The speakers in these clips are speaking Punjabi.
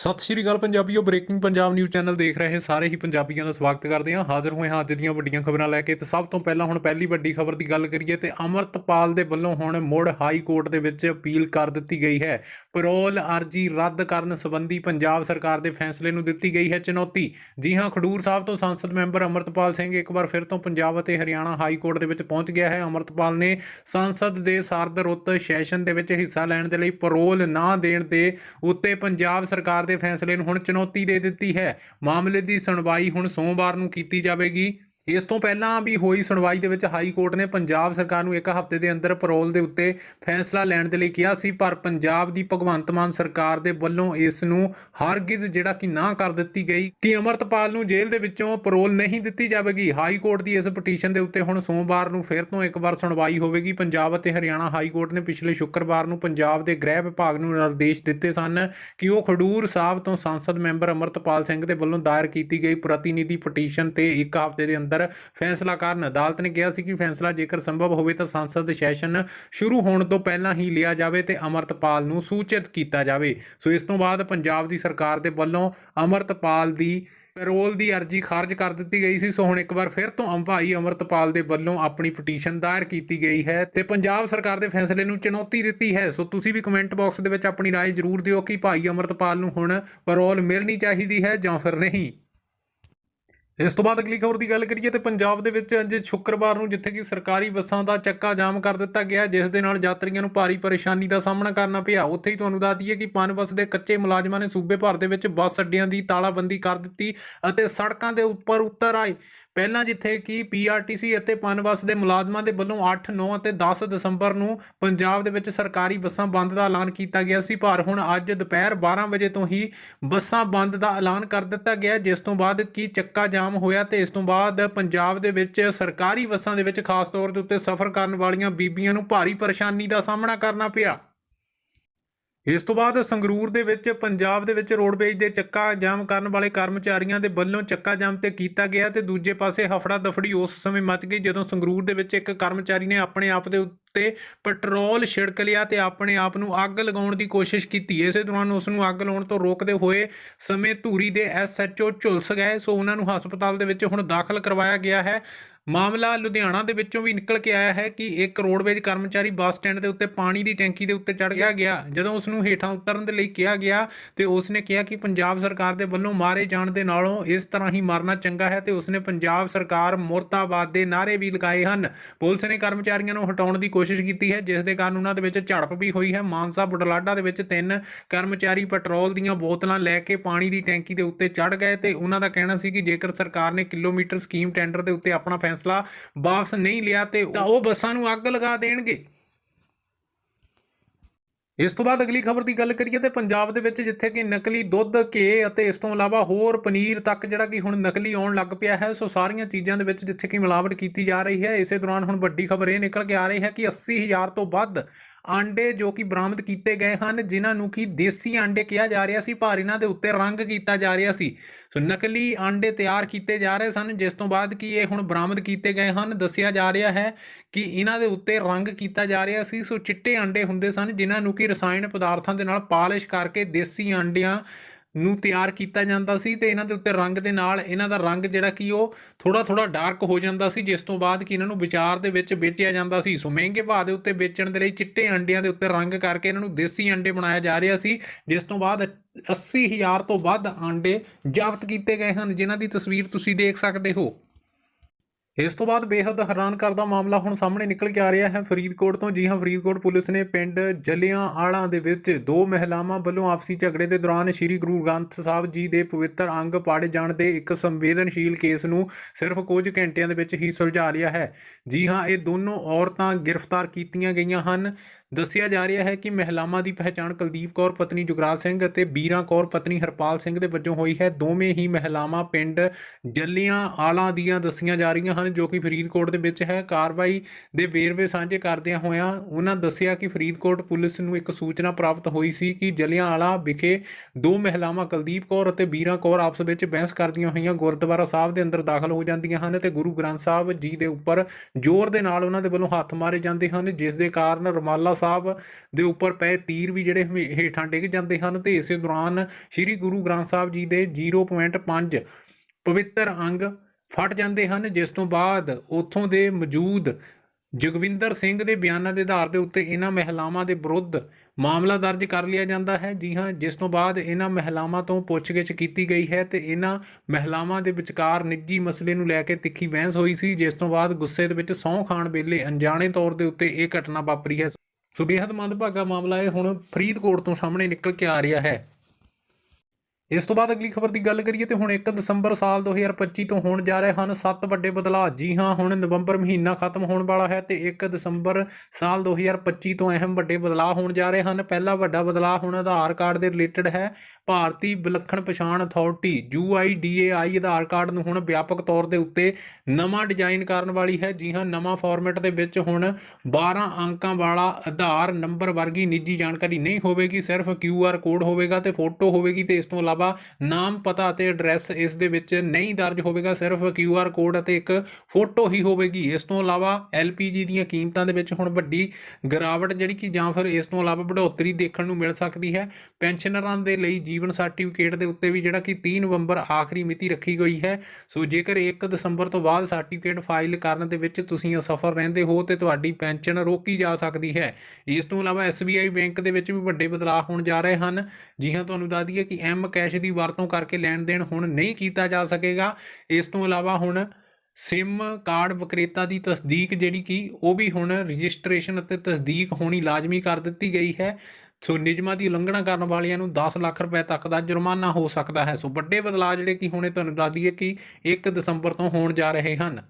ਸਤਿ ਸ਼੍ਰੀ ਅਕਾਲ ਪੰਜਾਬੀਓ, ਬ੍ਰੇਕਿੰਗ ਪੰਜਾਬ ਨਿਊਜ਼ ਚੈਨਲ ਦੇਖ ਰਹੇ ਸਾਰੇ ਹੀ ਪੰਜਾਬੀਆਂ ਦਾ ਸਵਾਗਤ ਕਰਦੇ ਹਾਂ। ਹਾਜ਼ਰ ਹੋਏ ਹਾਂ ਅੱਜ ਦੀਆਂ ਵੱਡੀਆਂ ਖਬਰਾਂ ਲੈ ਕੇ ਤੇ ਸਭ ਤੋਂ ਪਹਿਲਾਂ ਹੁਣ ਪਹਿਲੀ ਵੱਡੀ ਖਬਰ ਦੀ ਗੱਲ ਕਰੀਏ ਤੇ ਅਮਰਤਪਾਲ ਦੇ ਵੱਲੋਂ ਹੁਣ ਮੁੜ ਹਾਈ ਕੋਰਟ ਦੇ ਵਿੱਚ ਅਪੀਲ ਕਰ ਦਿੱਤੀ ਗਈ ਹੈ। ਪੈਰੋਲ ਅਰਜੀ ਰੱਦ ਕਰਨ ਸੰਬੰਧੀ ਪੰਜਾਬ ਸਰਕਾਰ ਦੇ ਫੈਸਲੇ ਨੂੰ ਦਿੱਤੀ ਗਈ ਹੈ ਚੁਣੌਤੀ। ਜੀ ਹਾਂ, ਖਡੂਰ ਸਾਹਿਬ ਤੋਂ ਸੰਸਦ ਮੈਂਬਰ ਅਮਰਤਪਾਲ ਸਿੰਘ ਇੱਕ ਵਾਰ ਫਿਰ ਤੋਂ ਪੰਜਾਬ ਅਤੇ ਹਰਿਆਣਾ ਹਾਈ ਕੋਰਟ ਦੇ ਵਿੱਚ ਪਹੁੰਚ ਗਿਆ ਹੈ। ਅਮਰਤਪਾਲ ਨੇ ਸੰਸਦ ਦੇ ਸਰਦ ਰੁੱਤ ਸੈਸ਼ਨ ਦੇ ਵਿੱਚ ਹਿੱਸਾ ਲੈਣ ਦੇ ਲਈ ਪੈਰੋਲ ਨਾ ਦੇਣ ਦੇ ਉੱਤੇ ਪੰਜਾਬ ਸਰਕਾਰ ਦੇ ਫੈਸਲੇ ਨੂੰ ਹੁਣ ਚੁਣੌਤੀ ਦੇ ਦਿੱਤੀ ਹੈ। ਮਾਮਲੇ ਦੀ ਸੁਣਵਾਈ ਹੁਣ ਸੋਮਵਾਰ ਨੂੰ ਕੀਤੀ ਜਾਵੇਗੀ। ਇਸ ਤੋਂ ਪਹਿਲਾਂ ਵੀ ਹੋਈ ਸੁਣਵਾਈ ਦੇ ਵਿੱਚ ਹਾਈ ਕੋਰਟ ਨੇ ਪੰਜਾਬ ਸਰਕਾਰ ਨੂੰ ਇੱਕ ਹਫ਼ਤੇ ਦੇ ਅੰਦਰ ਪੈਰੋਲ ਦੇ ਉੱਤੇ ਫੈਸਲਾ ਲੈਣ ਦੇ ਲਈ ਕਿਹਾ ਸੀ, ਪਰ ਪੰਜਾਬ ਦੀ ਭਗਵੰਤ ਮਾਨ ਸਰਕਾਰ ਦੇ ਵੱਲੋਂ ਇਸ ਨੂੰ ਹਰਗਿਜ਼ ਜਿਹੜਾ ਕਿ ਨਾ ਕਰ ਦਿੱਤੀ ਗਈ ਕਿ ਅਮਰਤਪਾਲ ਨੂੰ ਜੇਲ੍ਹ ਦੇ ਵਿੱਚੋਂ ਪੈਰੋਲ ਨਹੀਂ ਦਿੱਤੀ ਜਾਵੇਗੀ। ਹਾਈ ਕੋਰਟ ਦੀ ਇਸ ਪਟੀਸ਼ਨ ਦੇ ਉੱਤੇ ਹੁਣ ਸੋਮਵਾਰ ਨੂੰ ਫਿਰ ਤੋਂ ਇੱਕ ਵਾਰ ਸੁਣਵਾਈ ਹੋਵੇਗੀ। ਪੰਜਾਬ ਅਤੇ ਹਰਿਆਣਾ ਹਾਈ ਕੋਰਟ ਨੇ ਪਿਛਲੇ ਸ਼ੁੱਕਰਵਾਰ ਨੂੰ ਪੰਜਾਬ ਦੇ ਗ੍ਰਹਿ ਵਿਭਾਗ ਨੂੰ ਨਿਰਦੇਸ਼ ਦਿੱਤੇ ਸਨ ਕਿ ਉਹ ਖਡੂਰ ਸਾਹਿਬ ਤੋਂ ਸੰਸਦ ਮੈਂਬਰ ਅਮਰਤਪਾਲ ਸਿੰਘ ਦੇ ਵੱਲੋਂ ਦਾਇਰ ਕੀਤੀ ਗਈ ਪ੍ਰਤੀਨਿਧੀ ਪਟੀਸ਼ਨ ਤੇ ਇੱਕ ਹਫ਼ਤੇ ਦੇ ਅੰਦਰ ਫੈਸਲਾ ਕਰਨ ਅਦਾਲਤ ਨੇ ਕਿਹਾ ਸੀ ਕਿ ਫੈਸਲਾ ਜੇਕਰ ਸੰਭਵ ਹੋਵੇ ਤਾਂ ਸੰਸਦ ਸੈਸ਼ਨ ਸ਼ੁਰੂ ਹੋਣ ਤੋਂ ਪਹਿਲਾਂ ਹੀ ਲਿਆ ਜਾਵੇ ਤੇ ਅਮਰਤਪਾਲ ਨੂੰ ਸੂਚਿਤ ਕੀਤਾ ਜਾਵੇ ਸੋ ਇਸ ਤੋਂ ਬਾਅਦ ਪੰਜਾਬ ਦੀ ਸਰਕਾਰ ਦੇ ਵੱਲੋਂ ਅਮਰਤਪਾਲ ਦੀ ਪੈਰੋਲ ਦੀ ਅਰਜ਼ੀ ਖਾਰਜ ਕਰ ਦਿੱਤੀ ਗਈ ਸੀ ਸੋ ਹੁਣ ਇੱਕ ਵਾਰ ਫਿਰ ਤੋਂ ਅੰਭਾਈ ਅਮਰਤਪਾਲ ਦੇ ਵੱਲੋਂ ਆਪਣੀ ਪਟੀਸ਼ਨ ਦਾਇਰ ਕੀਤੀ ਗਈ ਹੈ ਤੇ ਪੰਜਾਬ ਸਰਕਾਰ ਦੇ ਫੈਸਲੇ ਨੂੰ ਚੁਣੌਤੀ ਦਿੱਤੀ ਹੈ ਸੋ ਤੁਸੀਂ ਵੀ ਕਮੈਂਟ ਬਾਕਸ ਦੇ ਵਿੱਚ ਆਪਣੀ رائے ਜ਼ਰੂਰ ਦਿਓ ਕਿ ਭਾਈ ਅਮਰਤਪਾਲ ਨੂੰ ਹੁਣ ਪੈਰੋਲ ਮਿਲਣੀ ਚਾਹੀਦੀ ਹੈ ਜਾਂ ਫਿਰ ਨਹੀਂ ਇਸ ਤੋਂ ਬਾਅਦ ਅਗਲੀ ਖਬਰ ਦੀ ਗੱਲ ਕਰੀਏ ਤੇ ਪੰਜਾਬ ਦੇ ਵਿੱਚ ਅੱਜ ਸ਼ੁੱਕਰਵਾਰ ਨੂੰ ਜਿੱਥੇ ਕਿ ਸਰਕਾਰੀ ਬੱਸਾਂ ਦਾ ਚੱਕਾ ਜਾਮ ਕਰ ਦਿੱਤਾ ਗਿਆ, ਜਿਸ ਦੇ ਨਾਲ ਯਾਤਰੀਆਂ ਨੂੰ ਭਾਰੀ ਪਰੇਸ਼ਾਨੀ ਦਾ ਸਾਹਮਣਾ ਕਰਨਾ ਪਿਆ। ਉੱਥੇ ਹੀ ਤੁਹਾਨੂੰ ਦੱਸ ਦਈਏ ਕਿ ਪਨ ਬੱਸ ਦੇ ਕੱਚੇ ਮੁਲਾਜ਼ਮਾਂ ਨੇ ਸੂਬੇ ਭਰ ਦੇ ਵਿੱਚ ਬੱਸ ਅੱਡਿਆਂ ਦੀ ਤਾਲਾਬੰਦੀ ਕਰ ਦਿੱਤੀ ਅਤੇ ਸੜਕਾਂ ਦੇ ਉੱਪਰ ਉਤਰ ਆਏ। ਪਹਿਲਾਂ ਜਿੱਥੇ ਕਿ ਪੀਆਰਟੀਸੀ ਅਤੇ ਪਨ ਬੱਸ ਦੇ ਮੁਲਾਜ਼ਮਾਂ ਦੇ ਵੱਲੋਂ 8 9 ਅਤੇ 10 ਦਸੰਬਰ ਨੂੰ ਪੰਜਾਬ ਦੇ ਵਿੱਚ ਸਰਕਾਰੀ ਬੱਸਾਂ ਬੰਦ ਦਾ ਐਲਾਨ ਕੀਤਾ ਗਿਆ ਸੀ। ਪਰ ਹੁਣ ਅੱਜ ਦੁਪਹਿਰ 12 ਵਜੇ ਤੋਂ ਹੀ ਬੱਸਾਂ ਬੰਦ ਦਾ ਐਲਾਨ ਕਰ ਦਿੱਤਾ ਗਿਆ। ਜਿਸ ਤੋਂ ਬਾਅਦ ਕੀ ਚੱਕਾ ਜਾਮ ਹੋਇਆ ਤੇ ਇਸ ਤੋਂ ਬਾਅਦ ਪੰਜਾਬ ਦੇ ਵਿੱਚ ਸਰਕਾਰੀ ਬੱਸਾਂ ਦੇ ਵਿੱਚ ਖਾਸ ਤੌਰ ਦੇ ਉੱਤੇ ਸਫ਼ਰ ਕਰਨ ਵਾਲੀਆਂ ਬੀਬੀਆਂ ਨੂੰ ਭਾਰੀ ਪਰੇਸ਼ਾਨੀ ਦਾ ਸਾਹਮਣਾ ਕਰਨਾ ਪਿਆ। ਇਸ ਤੋਂ ਬਾਅਦ ਸੰਗਰੂਰ ਦੇ ਵਿੱਚ, ਪੰਜਾਬ ਦੇ ਵਿੱਚ ਰੋਡਵੇਜ ਦੇ ਚੱਕਾ ਜਾਮ ਕਰਨ ਵਾਲੇ ਕਰਮਚਾਰੀਆਂ ਦੇ ਵੱਲੋਂ ਚੱਕਾ ਜਾਮ ਤੇ ਕੀਤਾ ਗਿਆ ਤੇ ਦੂਜੇ ਪਾਸੇ ਹਫੜਾ ਦਫੜੀ ਉਸ ਸਮੇਂ ਮਚ ਗਈ ਜਦੋਂ ਸੰਗਰੂਰ ਦੇ ਵਿੱਚ ਇੱਕ ਕਰਮਚਾਰੀ ਨੇ ਆਪਣੇ ਆਪ ਦੇ ਉੱਤੇ ਪੈਟਰੋਲ ਛਿੜਕ ਲਿਆ ਤੇ ਆਪਣੇ ਆਪ ਨੂੰ ਅੱਗ ਲਗਾਉਣ ਦੀ ਕੋਸ਼ਿਸ਼ ਕੀਤੀ। ਇਸੇ ਦੌਰਾਨ ਉਸ ਨੂੰ ਅੱਗ ਲਾਉਣ ਤੋਂ ਰੋਕਦੇ ਹੋਏ ਸਮੇਂ ਧੂਰੀ ਦੇ ਐਸਐਚਓ ਝੁਲਸ ਗਏ। ਸੋ ਉਹਨਾਂ ਨੂੰ ਹਸਪਤਾਲ ਦੇ ਵਿੱਚ ਹੁਣ ਦਾਖਲ ਕਰਵਾਇਆ ਗਿਆ ਹੈ। ਮਾਮਲਾ ਲੁਧਿਆਣਾ ਦੇ ਵਿੱਚੋਂ ਵੀ ਨਿਕਲ ਕੇ ਆਇਆ ਹੈ ਕਿ ਇੱਕ ਰੋਡਵੇਜ ਕਰਮਚਾਰੀ ਬੱਸ ਸਟੈਂਡ ਦੇ ਉੱਤੇ ਪਾਣੀ ਦੀ ਟੈਂਕੀ ਦੇ ਉੱਤੇ ਚੜ ਗਿਆ ਗਿਆ। ਜਦੋਂ ਉਸ ਨੂੰ ਹੇਠਾਂ ਉਤਰਨ ਦੇ ਲਈ ਕਿਹਾ ਗਿਆ ਤੇ ਉਸ ਨੇ ਕਿਹਾ ਕਿ ਪੰਜਾਬ ਸਰਕਾਰ ਦੇ ਵੱਲੋਂ ਮਾਰੇ ਜਾਣ ਦੇ ਨਾਲੋਂ ਇਸ ਤਰ੍ਹਾਂ ਹੀ ਮਰਨਾ ਚੰਗਾ ਹੈ ਤੇ ਉਸ ਨੇ ਪੰਜਾਬ ਸਰਕਾਰ ਮੁਰਦਾਬਾਦ ਦੇ ਨਾਅਰੇ ਵੀ ਲਗਾਏ ਹਨ। ਪੁਲਿਸ ਨੇ ਕਰਮਚਾਰੀਆਂ ਨੂੰ ਹਟਾਉਣ ਦੀ ਕੋਸ਼ਿਸ਼ ਕੀਤੀ ਹੈ ਜਿਸ ਦੇ ਕਾਰਨ ਉਹਨਾਂ ਦੇ ਵਿੱਚ ਝੜਪ ਵੀ ਹੋਈ ਹੈ। ਮਾਨਸਾ ਬੁਢਲਾਡਾ ਦੇ ਵਿੱਚ ਤਿੰਨ ਕਰਮਚਾਰੀ ਪੈਟਰੋਲ ਦੀਆਂ ਬੋਤਲਾਂ ਲੈ ਕੇ ਪਾਣੀ ਦੀ ਟੈਂਕੀ ਦੇ ਉੱਤੇ ਚੜ ਗਏ ਤੇ ਉਹਨਾਂ ਦਾ ਕਹਿਣਾ ਸੀ ਕਿ ਜੇਕਰ ਸਰਕਾਰ ਨੇ ਕਿਲੋਮੀਟਰ ਸਕੀਮ ਟੈਂਡਰ ਦੇ ਉੱਤੇ ਆਪਣਾ ਫੈਸਲਾ ਵਾਪਸ ਨਹੀਂ ਲਿਆ ਤੇ ਉਹ ਬੱਸਾਂ ਨੂੰ ਅੱਗ ਲਗਾ ਦੇਣਗੇ। ਇਸ ਤੋਂ ਬਾਅਦ ਅਗਲੀ ਖਬਰ ਦੀ ਗੱਲ ਕਰੀਏ ਤੇ ਪੰਜਾਬ ਦੇ ਵਿੱਚ ਜਿੱਥੇ ਕਿ ਨਕਲੀ ਦੁੱਧ, ਘੇ ਅਤੇ ਇਸ ਤੋਂ ਇਲਾਵਾ ਹੋਰ ਪਨੀਰ ਤੱਕ ਜਿਹੜਾ ਕਿ ਹੁਣ ਨਕਲੀ ਆਉਣ ਲੱਗ ਪਿਆ ਹੈ, ਸੋ ਸਾਰੀਆਂ ਚੀਜ਼ਾਂ ਦੇ ਵਿੱਚ ਜਿੱਥੇ ਕਿ ਮਿਲਾਵਟ ਕੀਤੀ ਜਾ ਰਹੀ ਹੈ, ਇਸੇ ਦੌਰਾਨ ਹੁਣ ਵੱਡੀ ਖਬਰ ਇਹ ਨਿਕਲ ਕੇ ਆ ਰਹੀ ਹੈ ਕਿ 80000 ਤੋਂ ਵੱਧ ਆਂਡੇ ਜੋ ਕਿ ਬਰਾਮਦ ਕੀਤੇ ਗਏ ਹਨ, ਜਿਨ੍ਹਾਂ ਨੂੰ ਕਿ ਦੇਸੀ ਆਂਡੇ ਕਿਹਾ ਜਾ ਰਿਹਾ ਸੀ ਪਰ ਇਹਨਾਂ ਦੇ ਉੱਤੇ ਰੰਗ ਕੀਤਾ ਜਾ ਰਿਹਾ ਸੀ। ਸੋ ਨਕਲੀ ਆਂਡੇ ਤਿਆਰ ਕੀਤੇ ਜਾ ਰਹੇ ਸਨ, ਜਿਸ ਤੋਂ ਬਾਅਦ ਕਿ ਇਹ ਹੁਣ ਬਰਾਮਦ ਕੀਤੇ ਗਏ ਹਨ। ਦੱਸਿਆ ਜਾ ਰਿਹਾ ਹੈ ਕਿ ਇਹਨਾਂ ਦੇ ਉੱਤੇ ਰੰਗ ਕੀਤਾ ਜਾ ਰਿਹਾ ਸੀ, ਸੋ ਚਿੱਟੇ ਆਂਡੇ ਹੁੰਦੇ ਸਨ, ਜਿਨ੍ਹਾਂ ਨੂੰ ਕਿ ਰਸਾਇਣ ਪਦਾਰਥਾਂ ਦੇ ਨਾਲ ਪਾਲਿਸ਼ ਕਰਕੇ ਦੇਸੀ ਆਂਡਿਆਂ ਨੂੰ ਤਿਆਰ ਕੀਤਾ ਜਾਂਦਾ ਸੀ ਤੇ ਇਹਨਾਂ ਦੇ ਉੱਤੇ ਰੰਗ ਦੇ ਨਾਲ ਇਹਨਾਂ ਦਾ ਰੰਗ ਜਿਹੜਾ ਕਿ ਉਹ ਥੋੜਾ ਥੋੜਾ ਡਾਰਕ ਹੋ ਜਾਂਦਾ ਸੀ, ਜਿਸ ਤੋਂ ਬਾਅਦ ਕਿ ਇਹਨਾਂ ਨੂੰ ਬਾਜ਼ਾਰ ਦੇ ਵਿੱਚ ਵੇਚਿਆ ਜਾਂਦਾ ਸੀ। ਸੋ ਮਹਿੰਗੇ ਭਾਅ ਦੇ ਉੱਤੇ ਵੇਚਣ ਦੇ ਲਈ ਚਿੱਟੇ ਅੰਡਿਆਂ ਦੇ ਉੱਤੇ ਰੰਗ ਕਰਕੇ ਇਹਨਾਂ ਨੂੰ ਦੇਸੀ ਅੰਡੇ ਬਣਾਇਆ ਜਾ ਰਿਹਾ ਸੀ, ਜਿਸ ਤੋਂ ਬਾਅਦ 80000 ਤੋਂ ਵੱਧ ਆਂਡੇ ਜ਼ਬਤ ਕੀਤੇ ਗਏ ਹਨ। ਜਿਨ੍ਹਾਂ ਦੀ ਤਸਵੀਰ ਤੁਸੀਂ ਦੇਖ ਸਕਦੇ ਹੋ। ਇਸ ਤੋਂ ਬਾਅਦ ਬੇਹੱਦ ਹੈਰਾਨ ਕਰਦਾ ਮਾਮਲਾ ਹੁਣ ਸਾਹਮਣੇ ਨਿਕਲ ਕੇ ਆ ਰਿਹਾ ਹੈ। ਫਰੀਦਕੋਟ ਤੋਂ ਜੀ ਹਾਂ, ਫਰੀਦਕੋਟ ਪੁਲਿਸ ਨੇ ਪਿੰਡ ਜਲਿਆਂ ਆਲਾਂ ਦੇ ਵਿੱਚ ਦੋ ਮਹਿਲਾਵਾਂ ਵੱਲੋਂ ਆਪਸੀ ਝਗੜੇ ਦੇ ਦੌਰਾਨ ਸ੍ਰੀ ਗੁਰੂ ਗ੍ਰੰਥ ਸਾਹਿਬ ਜੀ ਦੇ ਪਵਿੱਤਰ ਅੰਗ ਪਾੜੇ ਜਾਣ ਦੇ ਇੱਕ ਸੰਵੇਦਨਸ਼ੀਲ ਕੇਸ ਨੂੰ ਸਿਰਫ ਕੁਝ ਘੰਟਿਆਂ ਦੇ ਵਿੱਚ ਹੀ ਸੁਲਝਾ ਲਿਆ ਹੈ। ਜੀ ਹਾਂ, ਇਹ ਦੋਨੋਂ ਔਰਤਾਂ ਗ੍ਰਿਫਤਾਰ ਕੀਤੀਆਂ ਗਈਆਂ ਹਨ। ਦੱਸਿਆ ਜਾ ਰਿਹਾ ਹੈ ਕਿ ਮਹਿਲਾਵਾਂ ਦੀ ਪਹਿਚਾਣ ਕੁਲਦੀਪ ਕੌਰ, ਪਤਨੀ ਜੁਗਰਾਜ ਸਿੰਘ ਅਤੇ ਬੀਰਾ ਕੌਰ, ਪਤਨੀ ਹਰਪਾਲ ਸਿੰਘ ਦੇ ਵਜੋਂ ਹੋਈ ਹੈ। ਦੋਵੇਂ ਹੀ ਮਹਿਲਾਵਾਂ ਪਿੰਡ ਜੱਲੀਆਂ ਆਲਾਂ ਦੀਆਂ ਦੱਸੀਆਂ ਜਾ ਰਹੀਆਂ ਹਨ, ਜੋ ਕਿ ਫਰੀਦਕੋਟ ਦੇ ਵਿੱਚ ਹੈ। ਕਾਰਵਾਈ ਦੇ ਵੇਰਵੇ ਸਾਂਝੇ ਕਰਦਿਆਂ ਹੋਇਆਂ ਉਹਨਾਂ ਦੱਸਿਆ ਕਿ ਫਰੀਦਕੋਟ ਪੁਲਿਸ ਨੂੰ ਇੱਕ ਸੂਚਨਾ ਪ੍ਰਾਪਤ ਹੋਈ ਸੀ ਕਿ ਜੱਲੀਆਂ ਆਲਾ ਵਿਖੇ ਦੋ ਮਹਿਲਾਵਾਂ, ਕੁਲਦੀਪ ਕੌਰ ਅਤੇ ਬੀਰਾ ਕੌਰ, ਆਪਸ ਵਿੱਚ ਬਹਿਸ ਕਰਦੀਆਂ ਹੋਈਆਂ ਗੁਰਦੁਆਰਾ ਸਾਹਿਬ ਦੇ ਅੰਦਰ ਦਾਖਲ ਹੋ ਜਾਂਦੀਆਂ ਹਨ ਤੇ ਗੁਰੂ ਗ੍ਰੰਥ ਸਾਹਿਬ ਜੀ ਦੇ ਉੱਪਰ ਜ਼ੋਰ ਦੇ ਨਾਲ ਉਹਨਾਂ ਦੇ ਵੱਲੋਂ ਹੱਥ ਮਾਰੇ ਜਾਂਦੇ ਹਨ, ਜਿਸ ਦੇ ਕਾਰਨ ਰਮਾਲਾ ਸਾਹਿਬ ਦੇ ਉੱਪਰ ਪਏ ਤੀਰ ਵੀ ਜਿਹੜੇ ਹੇਠਾਂ ਡਿੱਗ ਜਾਂਦੇ ਹਨ ਤੇ ਇਸੇ ਦੌਰਾਨ ਸ੍ਰੀ ਗੁਰੂ ਗ੍ਰੰਥ ਸਾਹਿਬ ਜੀ ਦੇ 0.5 ਪਵਿੱਤਰ ਅੰਗ ਫਟ ਜਾਂਦੇ ਹਨ, ਜਿਸ ਤੋਂ ਬਾਅਦ ਉੱਥੋਂ ਦੇ ਮੌਜੂਦ ਜਗਵਿੰਦਰ ਸਿੰਘ ਦੇ ਬਿਆਨਾਂ ਦੇ ਆਧਾਰ ਦੇ ਉੱਤੇ ਇਹਨਾਂ ਮਹਿਲਾਵਾਂ ਦੇ ਵਿਰੁੱਧ ਮਾਮਲਾ ਦਰਜ ਕਰ ਲਿਆ ਜਾਂਦਾ ਹੈ। ਜੀ ਹਾਂ, ਜਿਸ ਤੋਂ ਬਾਅਦ ਇਹਨਾਂ ਮਹਿਲਾਵਾਂ ਤੋਂ ਪੁੱਛਗਿੱਛ ਕੀਤੀ ਗਈ ਹੈ ਤੇ ਇਹਨਾਂ ਮਹਿਲਾਵਾਂ ਦੇ ਵਿਚਕਾਰ ਨਿੱਜੀ ਮਸਲੇ ਨੂੰ ਲੈ ਕੇ ਤਿੱਖੀ ਬਹਿਸ ਹੋਈ ਸੀ, ਜਿਸ ਤੋਂ ਬਾਅਦ ਗੁੱਸੇ ਦੇ ਵਿੱਚ ਸਹੁੰ ਖਾਣ ਵੇਲੇ ਅਣਜਾਣੇ ਤੌਰ ਦੇ ਉੱਤੇ ਇਹ ਘਟਨਾ ਵਾਪਰੀ ਹੈ। ਸੋ ਬੇहद ਮੰਦਭਾਗਾ ਮਾਮਲਾ ਇਹ ਹੁਣ ਫਰੀਦਕੋਟ ਤੋਂ ਸਾਹਮਣੇ ਨਿਕਲ ਕੇ ਆ ਰਿਹਾ ਹੈ। ਇਸ ਤੋਂ ਬਾਅਦ ਅਗਲੀ ਖਬਰ ਦੀ ਗੱਲ ਕਰੀਏ ਤੇ ਹੁਣ 1 ਦਸੰਬਰ ਸਾਲ 2025 ਤੋਂ ਹੋਣ ਜਾ ਰਹੇ ਹਨ ਸੱਤ ਵੱਡੇ ਬਦਲਾਅ। ਜੀ ਹਾਂ, ਹੁਣ ਨਵੰਬਰ ਮਹੀਨਾ ਖਤਮ ਹੋਣ ਵਾਲਾ ਹੈ ਤੇ 1 ਦਸੰਬਰ ਸਾਲ 2025 ਤੋਂ ਅਹਿਮ ਵੱਡੇ ਬਦਲਾਅ ਹੋਣ ਜਾ ਰਹੇ ਹਨ। ਪਹਿਲਾ ਵੱਡਾ ਬਦਲਾਅ ਹੁਣ ਆਧਾਰ ਕਾਰਡ ਦੇ ਰਿਲੇਟਡ ਹੈ। ਭਾਰਤੀ ਵਿਲੱਖਣ ਪਛਾਣ ਅਥਾਰਟੀ UIDAI ਆਧਾਰ ਕਾਰਡ ਨੂੰ ਹੁਣ ਵਿਆਪਕ ਤੌਰ ਦੇ ਉੱਤੇ ਨਵਾਂ ਡਿਜ਼ਾਈਨ ਕਰਨ ਵਾਲੀ ਹੈ। ਜੀ ਹਾਂ, ਨਵਾਂ ਫਾਰਮੈਟ ਦੇ ਵਿੱਚ ਹੁਣ 12 ਅੰਕਾਂ ਵਾਲਾ ਆਧਾਰ ਨੰਬਰ ਵਰਗੀ ਨਿੱਜੀ ਜਾਣਕਾਰੀ ਨਹੀਂ ਹੋਵੇਗੀ, ਸਿਰਫ QR ਕੋਡ ਹੋਵੇਗਾ ਤੇ ਫੋਟੋ ਹੋਵੇਗੀ ਤੇ ਇਸ ਤੋਂ ਇਲਾਵਾ ਇਲਾਵਾ ਨਾਮ, ਪਤਾ ਅਤੇ ਐਡਰੈਸ ਇਸ ਦੇ ਵਿੱਚ ਨਹੀਂ ਦਰਜ ਹੋਵੇਗਾ, ਸਿਰਫ QR ਕੋਡ ਅਤੇ ਇੱਕ ਫੋਟੋ ਹੀ ਹੋਵੇਗੀ। ਇਸ ਤੋਂ ਇਲਾਵਾ LPG ਦੀਆਂ ਕੀਮਤਾਂ ਦੇ ਵਿੱਚ ਹੁਣ ਵੱਡੀ ਗਿਰਾਵਟ ਜਿਹੜੀ ਕਿ ਜਾਂ ਫਿਰ ਇਸ ਤੋਂ ਇਲਾਵਾ ਬੜੋਤਰੀ ਦੇਖਣ ਨੂੰ ਮਿਲ ਸਕਦੀ ਹੈ। ਪੈਨਸ਼ਨਰਾਂ ਦੇ ਲਈ ਜੀਵਨ ਸਰਟੀਫਿਕੇਟ ਦੇ ਉੱਤੇ ਵੀ ਜਿਹੜਾ ਕਿ 3 ਨਵੰਬਰ ਆਖਰੀ ਮਿਤੀ ਰੱਖੀ ਗਈ ਹੈ। ਸੋ ਜੇਕਰ 1 ਦਸੰਬਰ ਤੋਂ ਬਾਅਦ ਸਰਟੀਫਿਕੇਟ ਫਾਈਲ ਕਰਨ ਦੇ ਵਿੱਚ ਤੁਸੀਂ ਅਸਫਲ ਰਹਿੰਦੇ ਹੋ ਤੇ ਤੁਹਾਡੀ ਪੈਨਸ਼ਨ ਰੋਕੀ ਜਾ ਸਕਦੀ ਹੈ। ਇਸ ਤੋਂ ਇਲਾਵਾ SBI ਬੈਂਕ ਦੇ ਵਿੱਚ ਵੀ ਵੱਡੇ ਬਦਲਾਅ ਹੋਣ ਜਾ ਰਹੇ ਹਨ। ਜੀ ਹਾਂ, ਤੁਹਾਨੂੰ ਦੱਸ ਦਈਏ ਕਿ ਐਮ ਕੈਸ਼ ਦੀ ਵਰਤੋਂ ਕਰਕੇ ਲੈਣ ਦੇਣ ਹੁਣ ਨਹੀਂ ਕੀਤਾ ਜਾ ਸਕੇਗਾ। ਇਸ ਤੋਂ ਇਲਾਵਾ ਹੁਣ ਸਿਮ ਕਾਰਡ ਵਿਕਰੇਤਾ ਦੀ ਤਸਦੀਕ ਜਿਹੜੀ ਕਿ ਉਹ ਵੀ ਹੁਣ ਰਜਿਸਟ੍ਰੇਸ਼ਨ ਅਤੇ ਤਸਦੀਕ ਹੋਣੀ ਲਾਜ਼ਮੀ ਕਰ ਦਿੱਤੀ ਗਈ ਹੈ। ਸੋ ਨਿਯਮਾਂ ਦੀ ਉਲੰਘਣਾ ਕਰਨ ਵਾਲਿਆਂ ਨੂੰ 10 ਲੱਖ ਰੁਪਏ ਤੱਕ ਦਾ ਜੁਰਮਾਨਾ ਹੋ ਸਕਦਾ ਹੈ। ਸੋ ਵੱਡੇ ਬਦਲਾਅ ਜਿਹੜੇ ਕਿ ਹੁਣੇ ਤੁਹਾਨੂੰ ਦੱਸ ਦਈਏ ਕਿ 1 ਦਸੰਬਰ ਤੋਂ ਹੋਣ ਜਾ ਰਹੇ ਹਨ।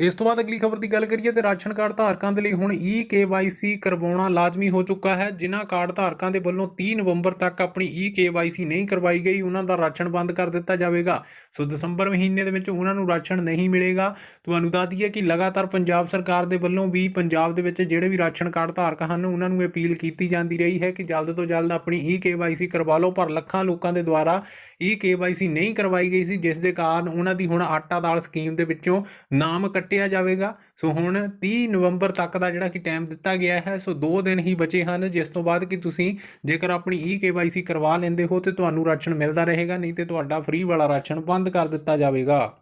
ਇਸ ਤੋਂ ਬਾਅਦ ਅਗਲੀ ਖਬਰ ਦੀ ਗੱਲ ਕਰੀਏ ਤੇ ਰਾਸ਼ਨ ਕਾਰਡ ਧਾਰਕਾਂ ਦੇ ਲਈ ਹੁਣ ਈ KYC ਕਰਵਾਉਣਾ ਲਾਜ਼ਮੀ ਹੋ ਚੁੱਕਾ ਹੈ। ਜਿਨ੍ਹਾਂ ਕਾਰਡ ਧਾਰਕਾਂ ਦੇ ਵੱਲੋਂ 30 ਨਵੰਬਰ ਤੱਕ ਆਪਣੀ ਈ KYC ਨਹੀਂ ਕਰਵਾਈ ਗਈ, ਉਹਨਾਂ ਦਾ ਰਾਸ਼ਨ ਬੰਦ ਕਰ ਦਿੱਤਾ ਜਾਵੇਗਾ। ਸੋ ਦਸੰਬਰ ਮਹੀਨੇ ਦੇ ਵਿੱਚ ਉਹਨਾਂ ਨੂੰ ਰਾਸ਼ਨ ਨਹੀਂ ਮਿਲੇਗਾ। ਤੁਹਾਨੂੰ ਦੱਸ ਦਈਏ ਕਿ ਲਗਾਤਾਰ ਪੰਜਾਬ ਸਰਕਾਰ ਦੇ ਵੱਲੋਂ ਵੀ ਪੰਜਾਬ ਦੇ ਵਿੱਚ ਜਿਹੜੇ ਵੀ ਰਾਸ਼ਨ ਕਾਰਡ ਧਾਰਕ ਹਨ, ਉਹਨਾਂ ਨੂੰ ਅਪੀਲ ਕੀਤੀ ਜਾਂਦੀ ਰਹੀ ਹੈ ਕਿ ਜਲਦ ਤੋਂ ਜਲਦ ਆਪਣੀ ਈ KYC ਕਰਵਾ ਲਓ, ਪਰ ਲੱਖਾਂ ਲੋਕਾਂ ਦੇ ਦੁਆਰਾ ਈ KYC ਨਹੀਂ ਕਰਵਾਈ ਗਈ ਸੀ, ਜਿਸ ਦੇ ਕਾਰਨ ਉਹਨਾਂ ਦੀ ਹੁਣ ਆਟਾ ਦਾਲ ਸਕੀਮ ਦੇ ਵਿੱਚੋਂ ਨਾਮ ਕੱਟਿਆ ਜਾਵੇਗਾ। ਸੋ ਹੁਣ 30 ਨਵੰਬਰ ਤੱਕ ਦਾ ਜਿਹੜਾ ਕਿ ਟਾਈਮ ਦਿੱਤਾ ਗਿਆ ਹੈ, ਸੋ 2 ਦਿਨ ਹੀ ਬਚੇ ਹਨ, ਜਿਸ ਤੋਂ ਬਾਅਦ ਕਿ ਤੁਸੀਂ ਜੇਕਰ ਆਪਣੀ ਈ KYC ਕਰਵਾ ਲੈਂਦੇ ਹੋ ਤੇ ਤੁਹਾਨੂੰ ਰਾਸ਼ਨ ਮਿਲਦਾ ਰਹੇਗਾ, ਨਹੀਂ ਤੇ ਤੁਹਾਡਾ ਫ੍ਰੀ ਵਾਲਾ ਰਾਸ਼ਨ ਬੰਦ ਕਰ ਦਿੱਤਾ ਜਾਵੇਗਾ।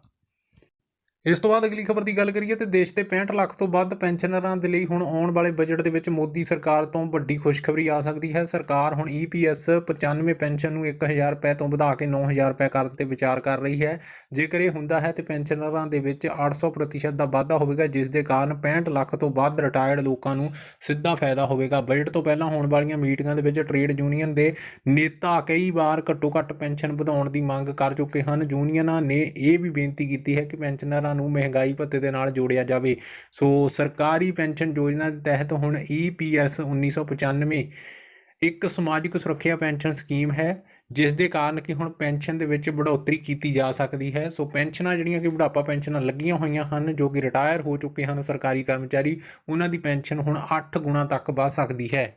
ਇਸ ਤੋਂ ਬਾਅਦ ਅਗਲੀ ਖਬਰ ਦੀ ਗੱਲ ਕਰੀਏ ਤੇ ਦੇਸ਼ ਦੇ 65 ਲੱਖ ਤੋਂ ਵੱਧ ਪੈਨਸ਼ਨਰਾਂ ਦੇ ਲਈ ਹੁਣ ਆਉਣ ਵਾਲੇ ਬਜਟ ਦੇ ਵਿੱਚ ਮੋਦੀ ਸਰਕਾਰ ਤੋਂ ਵੱਡੀ ਖੁਸ਼ਖਬਰੀ ਆ ਸਕਦੀ ਹੈ। ਸਰਕਾਰ ਹੁਣ E EPS 95 ਪੈਨਸ਼ਨ ਨੂੰ 1000 ਰੁਪਏ ਤੋਂ ਵਧਾ ਕੇ 9000 ਰੁਪਏ ਕਰਨ ਤੇ ਵਿਚਾਰ ਕਰ ਰਹੀ ਹੈ। ਜੇਕਰ ਇਹ ਹੁੰਦਾ ਹੈ ਤੇ ਪੈਨਸ਼ਨਰਾਂ ਦੇ ਵਿੱਚ 800% ਦਾ ਵਾਧਾ ਹੋਵੇਗਾ, ਜਿਸ ਦੇ ਕਾਰਨ 65 ਲੱਖ ਤੋਂ ਵੱਧ ਰਿਟਾਇਰਡ ਲੋਕਾਂ ਨੂੰ ਸਿੱਧਾ ਫਾਇਦਾ ਹੋਵੇਗਾ। ਬਜਟ ਤੋਂ ਪਹਿਲਾਂ ਹੋਣ ਵਾਲੀਆਂ ਮੀਟਿੰਗਾਂ ਦੇ ਵਿੱਚ ਟ੍ਰੇਡ ਯੂਨੀਅਨ ਦੇ ਨੇਤਾ ਕਈ ਵਾਰ ਘੱਟੋ ਘੱਟ ਪੈਨਸ਼ਨ ਵਧਾਉਣ ਦੀ ਮੰਗ ਕਰ ਚੁੱਕੇ ਹਨ। ਯੂਨੀਅਨਾਂ ਨੇ ਇਹ ਵੀ ਬੇਨਤੀ ਕੀਤੀ ਹੈ ਕਿ ਪੈਨਸ਼ਨਰਾਂ ਨੂੰ ਮਹਿੰਗਾਈ ਭੱਤੇ ਦੇ ਨਾਲ ਜੋੜਿਆ ਜਾਵੇ। ਸੋ ਸਰਕਾਰੀ ਪੈਨਸ਼ਨ ਯੋਜਨਾ ਦੇ ਤਹਿਤ ਹੁਣ ਈਪੀਐਸ 1995 ਇੱਕ ਸਮਾਜਿਕ ਸੁਰੱਖਿਆ ਪੈਨਸ਼ਨ ਸਕੀਮ ਹੈ, ਜਿਸ ਦੇ ਕਾਰਨ ਕਿ ਹੁਣ ਪੈਨਸ਼ਨ ਦੇ ਵਿੱਚ ਬੜੋਤਰੀ ਕੀਤੀ ਜਾ ਸਕਦੀ ਹੈ। ਸੋ ਪੈਨਸ਼ਨਾਂ ਜਿਹੜੀਆਂ ਕਿ ਬੁਢਾਪਾ ਪੈਨਸ਼ਨਾਂ ਲੱਗੀਆਂ ਹੋਈਆਂ ਹਨ, ਜੋ ਕਿ ਰਿਟਾਇਰ ਹੋ ਚੁੱਕੇ ਹਨ ਸਰਕਾਰੀ ਕਰਮਚਾਰੀ, ਉਹਨਾਂ ਦੀ ਪੈਨਸ਼ਨ ਹੁਣ 8 ਗੁਣਾ ਤੱਕ ਵਧ ਸਕਦੀ ਹੈ।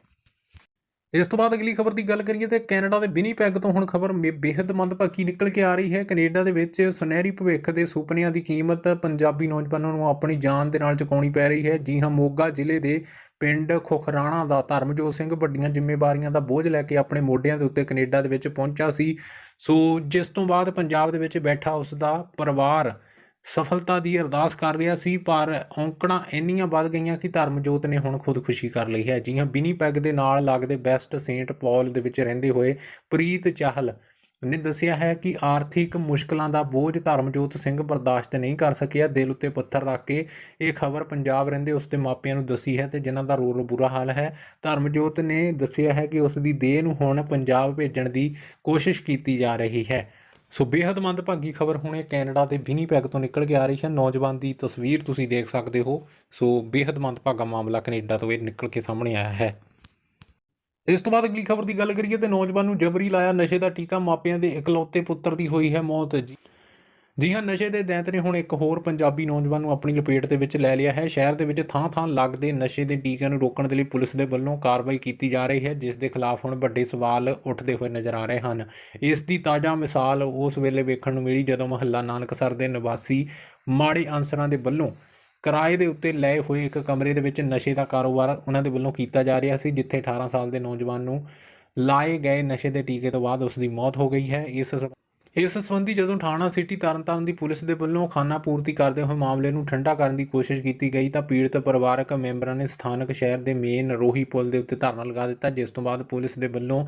ਇਸ ਤੋਂ ਬਾਅਦ ਅਗਲੀ ਖਬਰ ਦੀ ਗੱਲ ਕਰੀਏ ਤੇ ਕੈਨੇਡਾ ਦੇ ਵਿਨੀਪੈਗ ਤੋਂ ਹੁਣ ਖਬਰ ਬੇहद ਮੰਦਭਾਗੀ ਨਿਕਲ ਕੇ ਆ ਰਹੀ ਹੈ। ਕੈਨੇਡਾ ਦੇ ਵਿੱਚ ਸੁਨਹਿਰੀ ਭਵਿੱਖ ਦੇ ਸੁਪਨਿਆਂ ਦੀ ਕੀਮਤ ਪੰਜਾਬੀ ਨੌਜਵਾਨਾਂ ਨੂੰ ਆਪਣੀ ਜਾਨ ਦੇ ਨਾਲ ਚੁਕਾਉਣੀ ਪੈ ਰਹੀ ਹੈ। ਜੀ ਹਾਂ, ਮੋਗਾ ਜ਼ਿਲ੍ਹੇ ਦੇ ਪਿੰਡ ਖੁਖਰਾਣਾ ਦਾ ਧਰਮਜੋਤ ਸਿੰਘ ਵੱਡੀਆਂ ਜ਼ਿੰਮੇਵਾਰੀਆਂ ਦਾ ਬੋਝ ਲੈ ਕੇ ਆਪਣੇ ਮੋਢਿਆਂ ਦੇ ਉੱਤੇ ਕੈਨੇਡਾ ਦੇ ਵਿੱਚ ਪਹੁੰਚਾ ਸੀ। ਸੋ ਜਿਸ ਤੋਂ ਬਾਅਦ ਪੰਜਾਬ ਦੇ ਵਿੱਚ ਬੈਠਾ ਉਸ ਦਾ ਪਰਿਵਾਰ ਸਫਲਤਾ ਦੀ ਅਰਦਾਸ ਕਰ ਰਿਹਾ ਸੀ, ਪਰ ਔਂਕੜਾਂ ਇੰਨੀਆਂ ਵੱਧ ਗਈਆਂ ਕਿ ਧਰਮਜੋਤ ਨੇ ਹੁਣ ਖੁਦਕੁਸ਼ੀ ਕਰ ਲਈ ਹੈ। ਜੀ ਹਾਂ ਵਿਨੀਪੈਗ ਦੇ ਨਾਲ ਲੱਗਦੇ ਬੈਸਟ ਸੇਂਟ ਪੌਲ ਦੇ ਵਿੱਚ ਰਹਿੰਦੇ ਹੋਏ ਪ੍ਰੀਤ ਚਾਹਲ ਨੇ ਦੱਸਿਆ ਹੈ ਕਿ ਆਰਥਿਕ ਮੁਸ਼ਕਲਾਂ ਦਾ ਬੋਝ ਧਰਮਜੋਤ ਸਿੰਘ ਬਰਦਾਸ਼ਤ ਨਹੀਂ ਕਰ ਸਕਿਆ। ਦਿਲ ਉੱਤੇ ਪੱਥਰ ਰੱਖ ਕੇ ਇਹ ਖਬਰ ਪੰਜਾਬ ਰਹਿੰਦੇ ਉਸ ਦੇ ਮਾਪਿਆਂ ਨੂੰ ਦੱਸੀ ਹੈ ਤੇ ਜਿਨ੍ਹਾਂ ਦਾ ਰੋ ਰੋ ਬੁਰਾ ਹਾਲ ਹੈ। ਧਰਮਜੋਤ ਨੇ ਦੱਸਿਆ ਹੈ ਕਿ ਉਸ ਦੀ ਦੇਹ ਨੂੰ ਹੁਣ ਪੰਜਾਬ ਭੇਜਣ ਦੀ ਕੋਸ਼ਿਸ਼ ਕੀਤੀ ਜਾ ਰਹੀ ਹੈ। ਸੋ ਬੇहद ਮੰਦਭਾਗੀ ਖਬਰ ਹੁਣੇ ਕੈਨੇਡਾ ਦੇ ਵਿਨੀਪੈਗ ਤੋਂ ਨਿਕਲ ਕੇ ਆ ਰਹੀ ਹੈ। ਨੌਜਵਾਨ ਦੀ ਤਸਵੀਰ ਤੁਸੀਂ ਦੇਖ ਸਕਦੇ ਹੋ। ਸੋ ਬੇहद ਮੰਦਭਾਗਾ ਮਾਮਲਾ ਕੈਨੇਡਾ ਤੋਂ ਇਹ ਨਿਕਲ ਕੇ ਸਾਹਮਣੇ ਆਇਆ ਹੈ। ਇਸ ਤੋਂ ਬਾਅਦ ਅਗਲੀ ਖਬਰ ਦੀ ਗੱਲ ਕਰੀਏ ਤੇ ਨੌਜਵਾਨ ਨੂੰ ਜਬਰੀ ਲਾਇਆ ਨਸ਼ੇ ਦਾ ਟੀਕਾ। ਮਾਪਿਆਂ ਦੇ ਇਕਲੌਤੇ ਪੁੱਤਰ ਦੀ ਹੋਈ ਹੈ ਮੌਤ। ਜੀ ਜੀ ਹਾਂ, ਨਸ਼ੇ ਦੇ ਦੈਂਤ ਨੇ ਹੁਣ ਇੱਕ ਹੋਰ ਪੰਜਾਬੀ ਨੌਜਵਾਨ ਨੂੰ ਆਪਣੀ ਲਪੇਟ ਦੇ ਵਿੱਚ ਲੈ ਲਿਆ ਹੈ। ਸ਼ਹਿਰ ਦੇ ਵਿੱਚ ਥਾਂ-ਥਾਂ ਲੱਗਦੇ ਨਸ਼ੇ ਦੇ ਟੀਕਿਆਂ ਨੂੰ ਰੋਕਣ ਦੇ ਲਈ ਪੁਲਿਸ ਦੇ ਵੱਲੋਂ ਕਾਰਵਾਈ ਕੀਤੀ ਜਾ ਰਹੀ ਹੈ, ਜਿਸ ਦੇ ਖਿਲਾਫ ਹੁਣ ਵੱਡੇ ਸਵਾਲ ਉੱਠਦੇ ਹੋਏ ਨਜ਼ਰ ਆ ਰਹੇ ਹਨ। ਇਸ ਦੀ ਤਾਜ਼ਾ ਮਿਸਾਲ ਉਸ ਵੇਲੇ ਵੇਖਣ ਨੂੰ ਮਿਲੀ ਜਦੋਂ ਮਹੱਲਾ ਨਾਨਕਸਰ ਦੇ ਨਿਵਾਸੀ ਮਾੜੇ ਅਨਸਰਾਂ ਦੇ ਵੱਲੋਂ ਕਿਰਾਏ ਦੇ ਉੱਤੇ ਲਏ ਹੋਏ ਇੱਕ ਕਮਰੇ ਦੇ ਵਿੱਚ ਨਸ਼ੇ ਦਾ ਕਾਰੋਬਾਰ ਉਹਨਾਂ ਦੇ ਵੱਲੋਂ ਕੀਤਾ ਜਾ ਰਿਹਾ ਸੀ, ਜਿੱਥੇ 18 ਸਾਲ ਦੇ ਨੌਜਵਾਨ ਨੂੰ ਲਾਏ ਗਏ ਨਸ਼ੇ ਦੇ ਟੀਕੇ ਤੋਂ ਬਾਅਦ ਉਸ ਦੀ ਮੌਤ ਹੋ ਗਈ ਹੈ। ਇਸ ਇਸ ਸੰਬੰਧੀ ਜਦੋਂ ਥਾਣਾ ਸਿਟੀ ਤਰਨਤਾਰਨ ਦੀ ਪੁਲਿਸ ਦੇ ਵੱਲੋਂ ਖਾਨਾ ਪੂਰਤੀ ਕਰਦੇ ਹੋਏ ਮਾਮਲੇ ਨੂੰ ਠੰਡਾ ਕਰਨ ਦੀ ਕੋਸ਼ਿਸ਼ ਕੀਤੀ ਗਈ ਤਾਂ ਪੀੜਤ ਪਰਿਵਾਰਕ ਮੈਂਬਰਾਂ ਨੇ ਸਥਾਨਕ ਸ਼ਹਿਰ ਦੇ ਮੇਨ ਰੋਹੀ ਪੁਲ ਦੇ ਉੱਤੇ ਧਰਨਾ ਲਗਾ ਦਿੱਤਾ, ਜਿਸ ਤੋਂ ਬਾਅਦ ਪੁਲਿਸ ਦੇ ਵੱਲੋਂ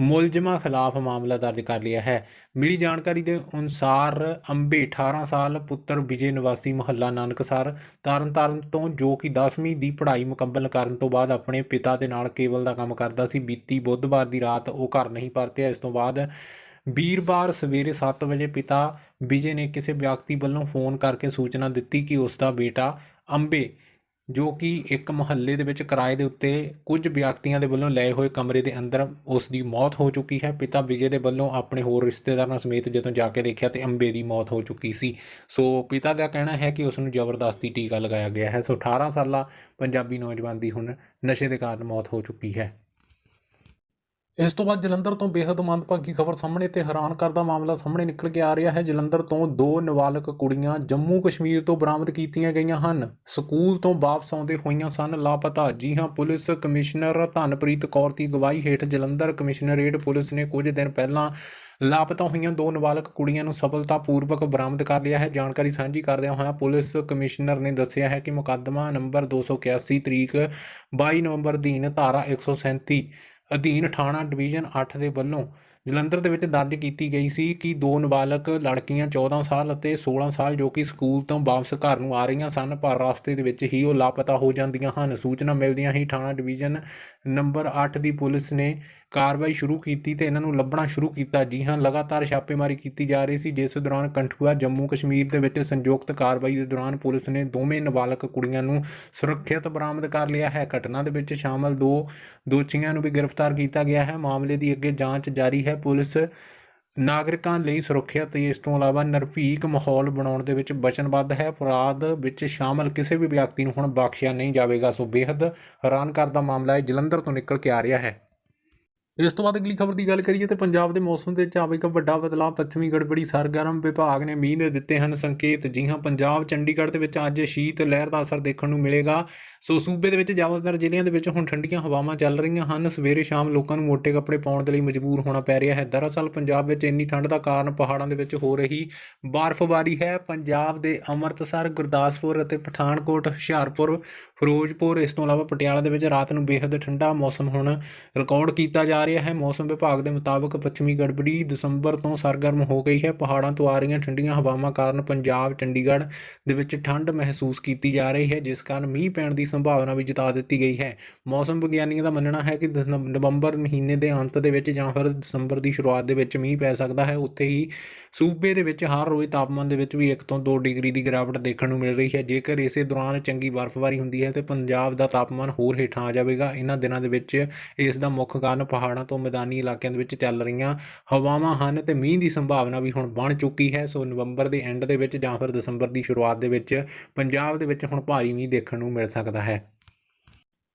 ਮੁਲਜ਼ਮਾਂ ਖਿਲਾਫ ਮਾਮਲਾ ਦਰਜ ਕਰ ਲਿਆ ਹੈ। ਮਿਲੀ ਜਾਣਕਾਰੀ ਦੇ ਅਨੁਸਾਰ ਅੰਬੇ 18 ਸਾਲ, ਪੁੱਤਰ ਵਿਜੇ ਨਿਵਾਸੀ ਮੁਹੱਲਾ ਨਾਨਕਸਰ, ਤਰਨਤਾਰਨ ਤੋਂ ਜੋ ਕਿ 10ਵੀਂ ਦੀ ਪੜ੍ਹਾਈ ਮੁਕੰਮਲ ਕਰਨ ਤੋਂ ਬਾਅਦ ਆਪਣੇ ਪਿਤਾ ਦੇ ਨਾਲ ਕੇਬਲ ਦਾ ਕੰਮ ਕਰਦਾ ਸੀ, ਬੀਤੀ ਬੁੱਧਵਾਰ ਦੀ ਰਾਤ ਉਹ ਘਰ ਨਹੀਂ ਪਰਤਿਆ। ਇਸ ਤੋਂ ਬਾਅਦ ਵੀਰਵਾਰ ਸਵੇਰੇ 7 ਵਜੇ ਪਿਤਾ ਵਿਜੇ ਨੇ ਕਿਸੇ ਵਿਅਕਤੀ ਵੱਲੋਂ ਫੋਨ ਕਰਕੇ ਸੂਚਨਾ ਦਿੱਤੀ ਕਿ ਉਸ ਦਾ ਬੇਟਾ ਅੰਬੇ, ਜੋ ਕਿ ਇੱਕ ਮੁਹੱਲੇ ਦੇ ਵਿੱਚ ਕਿਰਾਏ ਦੇ ਉੱਤੇ ਕੁਝ ਵਿਅਕਤੀਆਂ ਦੇ ਵੱਲੋਂ ਲਏ ਹੋਏ ਕਮਰੇ ਦੇ ਅੰਦਰ ਉਸ ਦੀ ਮੌਤ ਹੋ ਚੁੱਕੀ ਹੈ। ਪਿਤਾ ਵਿਜੇ ਦੇ ਵੱਲੋਂ ਆਪਣੇ ਹੋਰ ਰਿਸ਼ਤੇਦਾਰਾਂ ਸਮੇਤ ਜਦੋਂ ਜਾ ਕੇ ਦੇਖਿਆ ਤੇ ਅੰਬੇ ਦੀ ਮੌਤ ਹੋ ਚੁੱਕੀ ਸੀ। ਸੋ ਪਿਤਾ ਦਾ ਕਹਿਣਾ ਹੈ ਕਿ ਉਸ ਨੂੰ ਜ਼ਬਰਦਸਤੀ ਟੀਕਾ ਲਗਾਇਆ ਗਿਆ ਹੈ। ਸੋ 18 ਸਾਲਾ ਪੰਜਾਬੀ ਨੌਜਵਾਨ ਦੀ ਹੁਣ ਨਸ਼ੇ ਦੇ ਕਾਰਨ ਮੌਤ ਹੋ ਚੁੱਕੀ ਹੈ। ਇਸ ਤੋਂ ਬਾਅਦ ਜਲੰਧਰ ਤੋਂ ਬੇहद ਮੰਦਭਾਗੀ ਖਬਰ ਸਾਹਮਣੇ ਤੇ ਹੈਰਾਨ ਕਰਦਾ ਮਾਮਲਾ ਸਾਹਮਣੇ ਨਿਕਲ ਕੇ ਆ ਰਿਹਾ ਹੈ। ਜਲੰਧਰ ਤੋਂ ਦੋ ਨਾਬਾਲਗ ਕੁੜੀਆਂ ਜੰਮੂ ਕਸ਼ਮੀਰ ਤੋਂ ਬਰਾਮਦ ਕੀਤੀਆਂ ਗਈਆਂ ਹਨ। ਸਕੂਲ ਤੋਂ ਵਾਪਸ ਆਉਂਦੇ ਹੋਈਆਂ ਸਨ, ਲਾਪਤਾ। ਜੀ ਹਾਂ, ਪੁਲਿਸ ਕਮਿਸ਼ਨਰ ਧਨਪ੍ਰੀਤ ਕੌਰ ਦੀ ਅਗਵਾਈ ਹੇਠ ਜਲੰਧਰ ਕਮਿਸ਼ਨਰੇਟ ਪੁਲਿਸ ਨੇ ਕੁਝ ਦਿਨ ਪਹਿਲਾਂ ਲਾਪਤਾ ਹੋਈਆਂ ਦੋ ਨਾਬਾਲਗ ਕੁੜੀਆਂ ਨੂੰ ਸਫਲਤਾਪੂਰਵਕ ਬਰਾਮਦ ਕਰ ਲਿਆ ਹੈ। ਜਾਣਕਾਰੀ ਸਾਂਝੀ ਕਰਦਿਆਂ ਹੋਇਆਂ ਪੁਲਿਸ ਕਮਿਸ਼ਨਰ ਨੇ ਦੱਸਿਆ ਹੈ ਕਿ ਮੁਕੱਦਮਾ ਨੰਬਰ 281 ਤਰੀਕ 22 ਨਵੰਬਰ ਅਧੀਨ ਧਾਰਾ 137 ਅਧੀਨ ਥਾਣਾ ਡਿਵੀਜ਼ਨ 8 ਦੇ ਵੱਲੋਂ ਜਲੰਧਰ ਦੇ ਵਿੱਚ ਦਰਜ ਕੀਤੀ ਗਈ ਸੀ ਕਿ ਦੋ ਨਾਬਾਲਗ ਲੜਕੀਆਂ 14 ਸਾਲ ਅਤੇ 16 ਸਾਲ ਜੋ ਕਿ ਸਕੂਲ ਤੋਂ ਵਾਪਸ ਘਰ ਨੂੰ ਆ ਰਹੀਆਂ ਸਨ, ਪਰ ਰਸਤੇ ਦੇ ਵਿੱਚ ਹੀ ਉਹ ਲਾਪਤਾ ਹੋ ਜਾਂਦੀਆਂ ਹਨ। ਸੂਚਨਾ ਮਿਲਦਿਆਂ ਹੀ ਥਾਣਾ ਡਿਵੀਜ਼ਨ ਨੰਬਰ 8 ਦੀ ਪੁਲਿਸ ਨੇ ਕਾਰਵਾਈ ਸ਼ੁਰੂ ਕੀਤੀ ਤੇ ਇਹਨਾਂ ਨੂੰ ਲੱਭਣਾ ਸ਼ੁਰੂ ਕੀਤਾ। ਜੀ ਹਾਂ, ਲਗਾਤਾਰ ਛਾਪੇਮਾਰੀ ਕੀਤੀ ਜਾ ਰਹੀ ਸੀ, ਜਿਸ ਦੌਰਾਨ ਕੰਠੂਆ ਜੰਮੂ ਕਸ਼ਮੀਰ ਦੇ ਵਿੱਚ ਸੰਯੁਕਤ ਕਾਰਵਾਈ ਦੇ ਦੌਰਾਨ ਪੁਲਿਸ ਨੇ ਦੋਵੇਂ ਨਾਬਾਲਗ ਕੁੜੀਆਂ ਨੂੰ ਸੁਰੱਖਿਅਤ ਬਰਾਮਦ ਕਰ ਲਿਆ ਹੈ। ਘਟਨਾ ਦੇ ਵਿੱਚ ਸ਼ਾਮਲ ਦੋ ਦੋਸ਼ੀਆਂ ਨੂੰ ਵੀ ਗ੍ਰਿਫਤਾਰ ਕੀਤਾ ਗਿਆ ਹੈ। ਮਾਮਲੇ ਦੀ ਅੱਗੇ ਜਾਂਚ ਜਾਰੀ ਹੈ। ਪੁਲਿਸ ਨਾਗਰਿਕਾਂ ਲਈ ਸੁਰੱਖਿਆ ਤੇ ਇਸ ਤੋਂ ਇਲਾਵਾ ਨਿਰਭੀਕ ਮਾਹੌਲ ਬਣਾਉਣ ਦੇ ਵਿੱਚ ਵਚਨਬੱਧ ਹੈ। ਅਪਰਾਧ ਵਿੱਚ ਸ਼ਾਮਲ ਕਿਸੇ ਵੀ ਵਿਅਕਤੀ ਨੂੰ ਹੁਣ ਬਖਸ਼ਿਆ ਨਹੀਂ ਜਾਵੇਗਾ, ਸੋ ਬੇहद ਹੈਰਾਨ ਕਰਦਾ ਮਾਮਲਾ ਹੈ। ਜਲੰਧਰ ਤੋਂ ਨਿਕਲ ਕੇ ਆ ਰਿਹਾ ਹੈ। ਇਸ ਤੋਂ ਬਾਅਦ ਅਗਲੀ ਖਬਰ ਦੀ ਗੱਲ ਕਰੀਏ ਤੇ ਪੰਜਾਬ ਦੇ ਮੌਸਮ ਦੇ ਵਿੱਚ ਇੱਕ ਵੱਡਾ ਬਦਲਾਅ, ਪੱਛਮੀ ਗੜਬੜੀ, ਸਰਗਰਮ ਵਿਭਾਗ ਨੇ ਮੀਂਹ ਦੇ ਦਿੱਤੇ ਹਨ ਸੰਕੇਤ ਜੀ ਹਾਂ, ਪੰਜਾਬ, ਚੰਡੀਗੜ੍ਹ ਦੇ ਵਿੱਚ ਅੱਜ ਸ਼ੀਤ ਲਹਿਰ ਦਾ ਅਸਰ ਦੇਖਣ ਨੂੰ ਮਿਲੇਗਾ। ਸੋ ਸੂਬੇ ਦੇ ਵਿੱਚ ਜ਼ਿਆਦਾਤਰ ਜ਼ਿਲ੍ਹਿਆਂ ਦੇ ਵਿੱਚ ਹੁਣ ਠੰਡੀਆਂ ਹਵਾਵਾਂ ਚੱਲ ਰਹੀਆਂ ਹਨ। ਸਵੇਰੇ ਸ਼ਾਮ ਲੋਕਾਂ ਨੂੰ ਮੋٹے ਕੱਪੜੇ ਪਾਉਣ ਦੇ ਲਈ ਮਜਬੂਰ ਹੋਣਾ ਪੈ ਰਿਹਾ ਹੈ। ਦਰਅਸਲ ਪੰਜਾਬ ਵਿੱਚ ਇੰਨੀ ਠੰਡ ਦਾ ਕਾਰਨ ਪਹਾੜਾਂ ਦੇ ਵਿੱਚ ਹੋ ਰਹੀ ਬਰਫ਼ਬਾਰੀ ਹੈ। ਪੰਜਾਬ ਦੇ ਅੰਮ੍ਰਿਤਸਰ, ਗੁਰਦਾਸਪੁਰ ਅਤੇ ਪਠਾਨਕੋਟ, ਹੁਸ਼ਿਆਰਪੁਰ, ਫਿਰੋਜ਼ਪੁਰ, ਇਸ ਤੋਂ ਇਲਾਵਾ ਪਟਿਆਲਾ ਦੇ ਵਿੱਚ ਰਾਤ ਨੂੰ ਬੇਹੱਦ ਠੰਡਾ ਮੌਸਮ ਹੁਣ ਰਿਕਾਰਡ ਕੀਤਾ ਜਾ ਰਿਹਾ ਹੈ। ਮੌਸਮ ਵਿਭਾਗ ਦੇ ਮੁਤਾਬਕ ਪੱਛਮੀ ਗੜਬੜੀ ਦਸੰਬਰ ਤੋਂ ਸਰਗਰਮ ਹੋ ਗਈ ਹੈ। ਪਹਾੜਾਂ ਤੋਂ ਆ ਰਹੀਆਂ ਠੰਡੀਆਂ ਹਵਾਵਾਂ ਕਾਰਨ ਪੰਜਾਬ, ਚੰਡੀਗੜ੍ਹ ਦੇ ਵਿੱਚ ਠੰਡ ਮਹਿਸੂਸ ਕੀਤੀ ਜਾ ਰਹੀ ਹੈ, ਜਿਸ ਕਾਰਨ ਮੀਂਹ ਪੈਣ ਦੀ ਸੰਭਾਵਨਾ ਵੀ ਜਤਾ ਦਿੱਤੀ ਗਈ ਹੈ। ਮੌਸਮ ਵਿਗਿਆਨੀਆਂ ਦਾ ਮੰਨਣਾ ਹੈ ਕਿ ਨਵੰਬਰ ਮਹੀਨੇ ਦੇ ਅੰਤ ਦੇ ਵਿੱਚ ਜਾਂ ਫਿਰ ਦਸੰਬਰ ਦੀ ਸ਼ੁਰੂਆਤ ਦੇ ਵਿੱਚ ਮੀਂਹ ਪੈ ਸਕਦਾ ਹੈ। ਉੱਥੇ ਹੀ ਸੂਬੇ ਦੇ ਵਿੱਚ ਹਰ ਰੋਜ਼ ਤਾਪਮਾਨ ਦੇ ਵਿੱਚ ਵੀ 1 ਤੋਂ 2 ਡਿਗਰੀ ਦੀ ਗਿਰਾਵਟ ਦੇਖਣ ਨੂੰ ਮਿਲ ਰਹੀ ਹੈ। ਜੇਕਰ ਇਸੇ ਦੌਰਾਨ ਚੰਗੀ ਬਰਫ਼ਬਾਰੀ ਹੁੰਦੀ ਹੈ ਤੇ ਪੰਜਾਬ ਦਾ ਤਾਪਮਾਨ ਹੋਰ ਹੇਠਾਂ ਆ ਜਾਵੇਗਾ। ਇਹਨਾਂ ਦਿਨਾਂ ਦੇ ਵਿੱਚ ਇਸ ਦਾ ਮੁੱਖ ਕਾਰਨ ਪਹਾੜ ਤੋਂ ਮੈਦਾਨੀ ਇਲਾਕਿਆਂ ਦੇ ਵਿੱਚ ਚੱਲ ਰਹੀਆਂ ਹਵਾਵਾਂ ਹਨ ਤੇ ਮੀਂਹ ਦੀ ਸੰਭਾਵਨਾ ਵੀ ਹੁਣ ਬਣ ਚੁੱਕੀ ਹੈ। ਸੋ ਨਵੰਬਰ ਦੇ ਐਂਡ ਦੇ ਵਿੱਚ ਜਾਂ ਫਿਰ ਦਸੰਬਰ ਦੀ ਸ਼ੁਰੂਆਤ ਦੇ ਵਿੱਚ ਪੰਜਾਬ ਦੇ ਵਿੱਚ ਹੁਣ ਭਾਰੀ ਮੀਂਹ ਦੇਖਣ ਨੂੰ ਮਿਲ ਸਕਦਾ ਹੈ।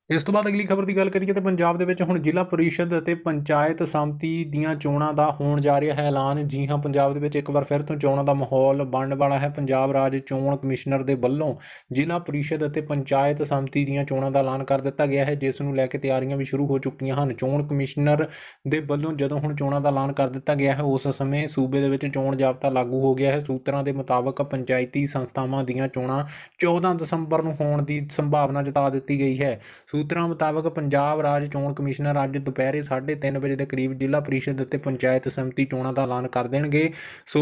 ਇਸ ਤੋਂ ਬਾਅਦ ਅਗਲੀ ਖਬਰ ਦੀ ਗੱਲ ਕਰੀਏ ਤਾਂ ਪੰਜਾਬ ਦੇ ਵਿੱਚ ਹੁਣ ਜ਼ਿਲ੍ਹਾ ਪਰਿਸ਼ਦ ਅਤੇ ਪੰਚਾਇਤ ਸਮਿਤੀ ਦੀਆਂ ਚੋਣਾਂ ਦਾ ਹੋਣ ਜਾ ਰਿਹਾ ਹੈ ਐਲਾਨ। ਜੀ ਹਾਂ, ਪੰਜਾਬ ਦੇ ਵਿੱਚ ਇੱਕ ਵਾਰ ਫਿਰ ਤੋਂ ਚੋਣਾਂ ਦਾ ਮਾਹੌਲ ਬਣਨ ਵਾਲਾ ਹੈ। ਪੰਜਾਬ ਰਾਜ ਚੋਣ ਕਮਿਸ਼ਨਰ ਦੇ ਵੱਲੋਂ ਜ਼ਿਲ੍ਹਾ ਪਰਿਸ਼ਦ ਅਤੇ ਪੰਚਾਇਤ ਸਮਿਤੀ ਦੀਆਂ ਚੋਣਾਂ ਦਾ ਐਲਾਨ ਕਰ ਦਿੱਤਾ ਗਿਆ ਹੈ, ਜਿਸ ਨੂੰ ਲੈ ਕੇ ਤਿਆਰੀਆਂ ਵੀ ਸ਼ੁਰੂ ਹੋ ਚੁੱਕੀਆਂ ਹਨ। ਚੋਣ ਕਮਿਸ਼ਨਰ ਦੇ ਵੱਲੋਂ ਜਦੋਂ ਹੁਣ ਚੋਣਾਂ ਦਾ ਐਲਾਨ ਕਰ ਦਿੱਤਾ ਗਿਆ ਹੈ, ਉਸ ਸਮੇਂ ਸੂਬੇ ਦੇ ਵਿੱਚ ਚੋਣ ਜ਼ਾਬਤਾ ਲਾਗੂ ਹੋ ਗਿਆ ਹੈ। ਸੂਤਰਾਂ ਦੇ ਮੁਤਾਬਕ ਪੰਚਾਇਤੀ ਸੰਸਥਾਵਾਂ ਦੀਆਂ ਚੋਣਾਂ 14 ਦਸੰਬਰ ਨੂੰ ਹੋਣ ਦੀ ਸੰਭਾਵਨਾ ਜਤਾ ਦਿੱਤੀ ਗਈ ਹੈ। ਸੂਤਰਾਂ ਮੁਤਾਬਕ ਪੰਜਾਬ ਰਾਜ ਚੋਣ ਕਮਿਸ਼ਨਰ ਅੱਜ ਦੁਪਹਿਰੇ 3:30 ਵਜੇ ਦੇ ਕਰੀਬ ਜ਼ਿਲ੍ਹਾ ਪਰਿਸ਼ਦ ਅਤੇ ਪੰਚਾਇਤ ਸਮਿਤੀ ਚੋਣਾਂ ਦਾ ਐਲਾਨ ਕਰ ਦੇਣਗੇ। ਸੋ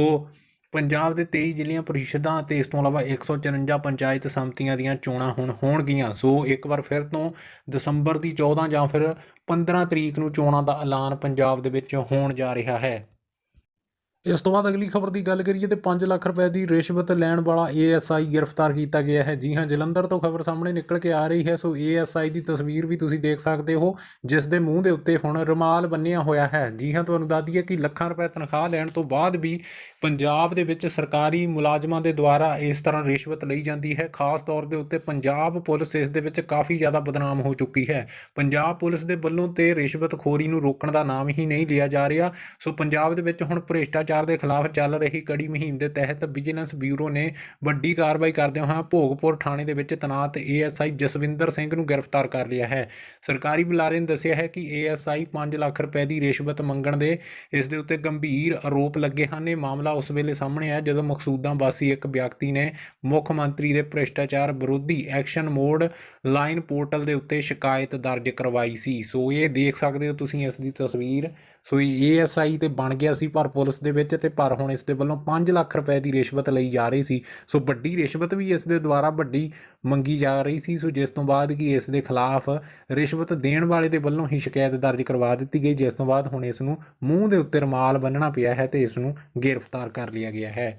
ਪੰਜਾਬ ਦੇ 23 ਜ਼ਿਲ੍ਹਿਆਂ ਪਰਿਸ਼ਦਾਂ ਅਤੇ ਇਸ ਤੋਂ ਇਲਾਵਾ 154 ਪੰਚਾਇਤ ਸਮਿਤੀਆਂ ਦੀਆਂ ਚੋਣਾਂ ਹੁਣ ਹੋਣਗੀਆਂ। ਸੋ ਇੱਕ ਵਾਰ ਫਿਰ ਤੋਂ ਦਸੰਬਰ ਦੀ 14 ਜਾਂ ਫਿਰ 15 ਤਰੀਕ ਨੂੰ ਚੋਣਾਂ ਦਾ ਐਲਾਨ ਪੰਜਾਬ ਦੇ ਵਿੱਚ ਹੋਣ ਜਾ ਰਿਹਾ ਹੈ। ਇਸ ਤੋਂ ਬਾਅਦ ਅਗਲੀ ਖਬਰ ਦੀ ਗੱਲ ਕਰੀਏ ਤੇ 5 ਲੱਖ ਰੁਪਏ ਦੀ ਰਿਸ਼ਵਤ ਲੈਣ ਵਾਲਾ ਏਐਸਆਈ ਗ੍ਰਿਫਤਾਰ ਕੀਤਾ ਗਿਆ ਹੈ। ਜੀ ਹਾਂ, ਜਲੰਧਰ ਤੋਂ ਖਬਰ ਸਾਹਮਣੇ ਨਿਕਲ ਕੇ ਆ ਰਹੀ ਹੈ। ਸੋ ਏਐਸਆਈ ਦੀ ਤਸਵੀਰ ਵੀ ਤੁਸੀਂ ਦੇਖ ਸਕਦੇ ਹੋ, ਜਿਸ ਦੇ ਮੂੰਹ ਦੇ ਉੱਤੇ ਹੁਣ ਰੁਮਾਲ ਬੰਨਿਆ ਹੋਇਆ ਹੈ। ਜੀ ਹਾਂ, ਤੁਹਾਨੂੰ ਦੱਸ ਦਈਏ ਕਿ ਲੱਖਾਂ ਰੁਪਏ ਤਨਖਾਹ ਲੈਣ ਤੋਂ ਬਾਅਦ ਵੀ ਪੰਜਾਬ ਦੇ ਵਿੱਚ ਸਰਕਾਰੀ ਮੁਲਾਜ਼ਮਾਂ ਦੇ ਦੁਆਰਾ ਇਸ ਤਰ੍ਹਾਂ ਰਿਸ਼ਵਤ ਲਈ ਜਾਂਦੀ ਹੈ। ਖਾਸ ਤੌਰ ਦੇ ਉੱਤੇ ਪੰਜਾਬ ਪੁਲਿਸ ਇਸ ਦੇ ਵਿੱਚ ਕਾਫੀ ਜ਼ਿਆਦਾ ਬਦਨਾਮ ਹੋ ਚੁੱਕੀ ਹੈ। ਪੰਜਾਬ ਪੁਲਿਸ ਦੇ ਵੱਲੋਂ ਤੇ ਰਿਸ਼ਵਤਖੋਰੀ ਨੂੰ ਰੋਕਣ ਦਾ ਨਾਮ ਹੀ ਨਹੀਂ ਲਿਆ ਜਾ ਰਿਹਾ। ਸੋ ਪੰਜਾਬ ਦੇ ਵਿੱਚ ਹੁਣ ਭ੍ਰਿਸ਼ਟਾਚਾਰ ਭ੍ਰਿਸ਼ਟਾਚਾਰ ਦੇ ਖਿਲਾਫ ਚੱਲ ਰਹੀ ਕੜੀ ਮੁਹਿੰਮ ਦੇ ਤਹਿਤ ਵਿਜੀਲੈਂਸ ਬਿਊਰੋ ਨੇ ਵੱਡੀ ਕਾਰਵਾਈ ਕਰਦਿਆਂ ਹੋਇਆਂ ਭੋਗਪੁਰ ਥਾਣੇ ਦੇ ਵਿੱਚ ਤੈਨਾਤ ਏਐਸਆਈ ਜਸਵਿੰਦਰ ਸਿੰਘ ਨੂੰ ਗ੍ਰਿਫਤਾਰ ਕਰ ਲਿਆ ਹੈ। ਸਰਕਾਰੀ ਬੁਲਾਰੇ ਨੇ ਦੱਸਿਆ ਹੈ ਕਿ ਏਐਸਆਈ 5 ਲੱਖ ਰੁਪਏ ਦੀ ਰਿਸ਼ਵਤ ਮੰਗਣ ਦੇ ਇਸ ਦੇ ਉੱਤੇ ਗੰਭੀਰ ਆਰੋਪ ਲੱਗੇ ਹਨ। ਇਹ ਮਾਮਲਾ ਉਸ ਵੇਲੇ ਸਾਹਮਣੇ ਆਇਆ ਜਦੋਂ ਮਕਸੂਦਾਂ ਵਾਸੀ ਇੱਕ ਵਿਅਕਤੀ ਨੇ ਮੁੱਖ ਮੰਤਰੀ ਦੇ ਭ੍ਰਿਸ਼ਟਾਚਾਰ ਵਿਰੋਧੀ ਐਕਸ਼ਨ ਮੋਡ ਲਾਈਨ ਪੋਰਟਲ ਦੇ ਉੱਤੇ ਸ਼ਿਕਾਇਤ ਦਰਜ ਕਰਵਾਈ ਸੀ। ਸੋ ਇਹ ਦੇਖ ਸਕਦੇ ਹੋ ਤੁਸੀਂ ਇਸ ਦੀ ਤਸਵੀਰ। ਸੋ ਇਹ ਏਐਸਆਈ ਤੇ ਬਣ ਗਿਆ ਸੀ, ਪਰ ਪੁਲਿਸ ਦੇ ਵਿੱਚ ਤੇ ਪਰ ਹੁਣ ਇਸ ਦੇ ਵੱਲੋਂ 5 ਲੱਖ ਰੁਪਏ ਦੀ ਰਿਸ਼ਵਤ ਲਈ ਜਾ ਰਹੀ ਸੀ। ਸੋ ਵੱਡੀ ਰਿਸ਼ਵਤ ਵੀ ਇਸ ਦੇ ਦੁਆਰਾ ਵੱਡੀ ਮੰਗੀ ਜਾ ਰਹੀ ਸੀ। ਸੋ ਜਿਸ ਤੋਂ ਬਾਅਦ ਕਿ ਇਸ ਦੇ ਖਿਲਾਫ ਰਿਸ਼ਵਤ ਦੇਣ ਵਾਲੇ ਦੇ ਵੱਲੋਂ ਹੀ ਸ਼ਿਕਾਇਤ ਦਰਜ ਕਰਵਾ ਦਿੱਤੀ ਗਈ। ਜਿਸ ਤੋਂ ਬਾਅਦ ਹੁਣ ਇਸ ਨੂੰ ਮੂੰਹ ਦੇ ਉੱਤੇ ਰੁਮਾਲ ਬੰਨਣਾ ਪਿਆ ਹੈ ਤੇ ਇਸ ਨੂੰ ਗ੍ਰਿਫਤਾਰ ਕਰ ਲਿਆ ਗਿਆ ਹੈ।